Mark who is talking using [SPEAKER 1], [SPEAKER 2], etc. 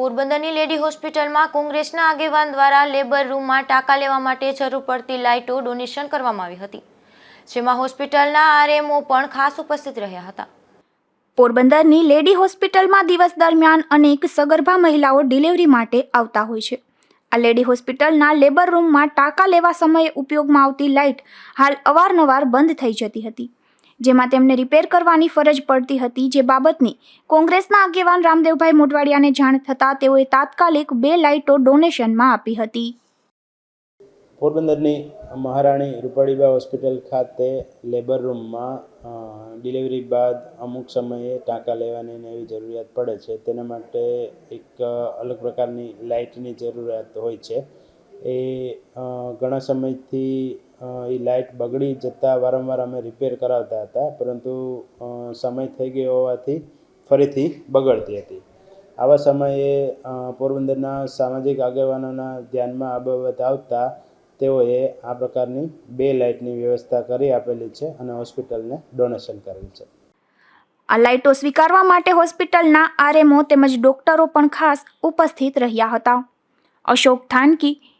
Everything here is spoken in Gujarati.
[SPEAKER 1] પોરબંદરની લેડી હોસ્પિટલમાં કોંગ્રેસના આગેવાન દ્વારા લેબર રૂમમાં ટાંકા લેવા માટે જરૂર પડતી લાઇટો ડોનેશન કરવામાં આવી હતી, જેમાં હોસ્પિટલના આરએમઓ પણ ખાસ ઉપસ્થિત રહ્યા હતા.
[SPEAKER 2] પોરબંદરની લેડી હોસ્પિટલમાં દિવસ દરમિયાન અનેક સગર્ભા મહિલાઓ ડિલિવરી માટે આવતા હોય છે. આ લેડી હોસ્પિટલના લેબર રૂમમાં ટાંકા લેવા સમયે ઉપયોગમાં આવતી લાઇટ હાલ અવારનવાર બંધ થઈ જતી હતી. જેમાં તેમને રિપેર કરવાની ફરજ પડતી હતી જે બાબતની કોંગ્રેસના આગેવાન રામદેવભાઈ મોઢવાડિયાને જાણ થતાં તેઓએ તાત્કાલિક બે લાઇટો ડોનેશનમાં આપી હતી.
[SPEAKER 3] પોરબંદરની મહારાણી રૂપાળીબા હોસ્પિટલ ખાતે લેબર રૂમમાં ડિલિવરી બાદ અમુક સમયે ટાંકા લેવાની એવી જરૂરિયાત પડે છે. તેના માટે એક અલગ પ્રકારની લાઇટની જરૂરિયાત હોય છે. એ ઘણા સમયથી એ લાઇટ બગડી જતાં વારંવાર અમે રિપેર કરાવતા હતા, પરંતુ સમય થઈ ગયો હોવાથી ફરીથી બગડતી હતી. આવા સમયે પોરબંદરના સામાજિક આગેવાનોના ધ્યાનમાં આ બાબત આવતા તેઓએ આ પ્રકારની બે લાઇટની વ્યવસ્થા કરી આપેલી છે અને હોસ્પિટલને ડોનેશન કરેલ છે.
[SPEAKER 2] આ લાઇટો સ્વીકારવા માટે હોસ્પિટલના આરએમઓ તેમજ ડોક્ટરો પણ ખાસ ઉપસ્થિત રહ્યા હતા. અશોક થાનકી